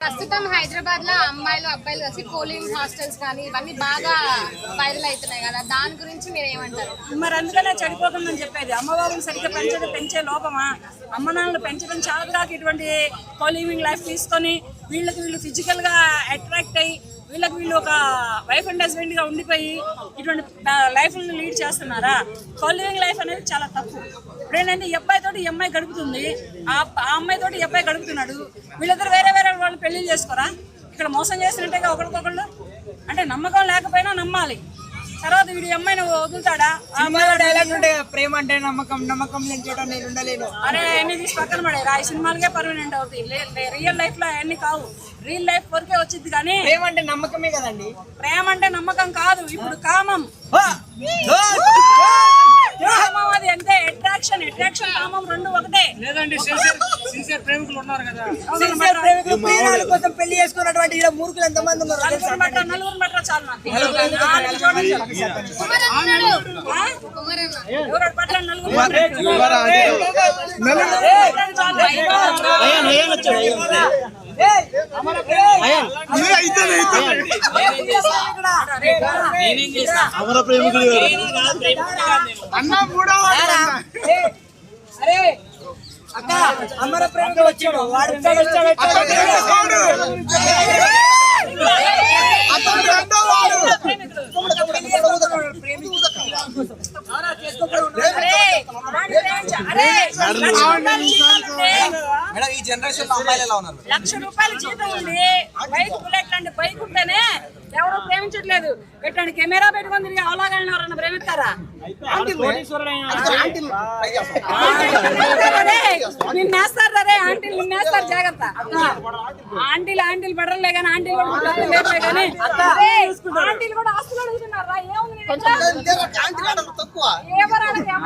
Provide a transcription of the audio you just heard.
ప్రస్తుతం హైదరాబాద్లో అమ్మాయిలు అబ్బాయిలు కలిసి పోలింగ్ హాస్టల్స్ కానీ ఇవన్నీ బాగా వైరల్ అవుతున్నాయి కదా. దాని గురించి మీరు ఏమంటారు? మరి అందుకనే చెడిపోతుందని చెప్పేది. అమ్మవారిని సరిగ్గా పెంచడం పెంచే లోపమా? అమ్మ నాన్నలు పెంచడం చాలా ఇటువంటి కోలివింగ్ లైఫ్ తీసుకొని వీళ్ళకి వీళ్ళు ఫిజికల్గా అట్రాక్ట్ అయ్యి వీళ్ళకి వీళ్ళు ఒక వైఫ్ అండ్ హస్బెండ్గా ఉండిపోయి ఇటువంటి లైఫ్ లీడ్ చేస్తున్నారా? కోలివింగ్ లైఫ్ అనేది చాలా తప్పు. ఇప్పుడు ఏంటంటే ఈ అబ్బాయి తోటి ఈ అమ్మాయి గడుపుతుంది. ఆ ఆ అమ్మాయి తోటి ఈ అబ్బాయి గడుపుతున్నాడు. వీళ్ళిద్దరు వేరే వేరే వాళ్ళు పెళ్ళి చేసుకోరా? ఇక్కడ మోసం చేసినట్టుగా ఒకరికొకళ్ళు? అంటే నమ్మకం లేకపోయినా నమ్మాలి. తర్వాత వీడి అమ్మాయి నువ్వు వదులుతాడా? ఆ అమ్మాయి ఉంటే ప్రేమ అంటే నమ్మకం నమ్మకం లేని చోట నేను ఉండలేను. అరే అన్ని తీసి పక్కన పడే ఆ సినిమాలకే పర్మనెంట్ అవుతాయి. రియల్ లైఫ్లో అన్ని కావు. రియల్ లైఫ్ వరకే వచ్చింది కానీ ప్రేమ అంటే నమ్మకమే కదండి. ప్రేమ అంటే నమ్మకం కాదు ఇప్పుడు కామం. కామం అది అంతే అట్రాక్షన్ అట్రాక్షన్ కామం రెండు ఒకటే. లేదండి సిన్సియర్ ప్రేమికులు ఉన్నారు కదా సిన్సియర్ ప్రేమికులు ప్రియురాల కోసం పెళ్ళి చేసుకున్నటువంటి ఈడ మూర్ఖులు ఎంతమంది ఉన్నారు? నలుగురు నలుగురు చాలు అన్నాడు కుమార్ అన్న ఎవరు బట్ట నలుగురు బట్ట. అరే అక్క అమర ప్రేమికుడు వచ్చాడు వాడు మేడం ఈ జనరేషన్లో అమ్మాయిలు ఎలా ఉన్నారు లక్ష రూపాయల జీతం ఉంది బైక్ బుల్లెట్ లాంటి బైక్ ఉంటేనే ఎవరు ప్రేమించట్లేదు ఎట్లాంటి కెమెరా పెట్టుకొని తిరిగి అవలాగాలని ఎవరన్నా ప్రేమిస్తారా నిన్నేస్తారు జాగ్రత్త. ఆంటీలు ఆంటీలు పడరలే కానీ ఆంటీలు కూడా లేదులే కానీ. ఆంటీలు కూడా ఆస్తులు అడుగుతున్నారా ఏముంది ఎవరు అడగ-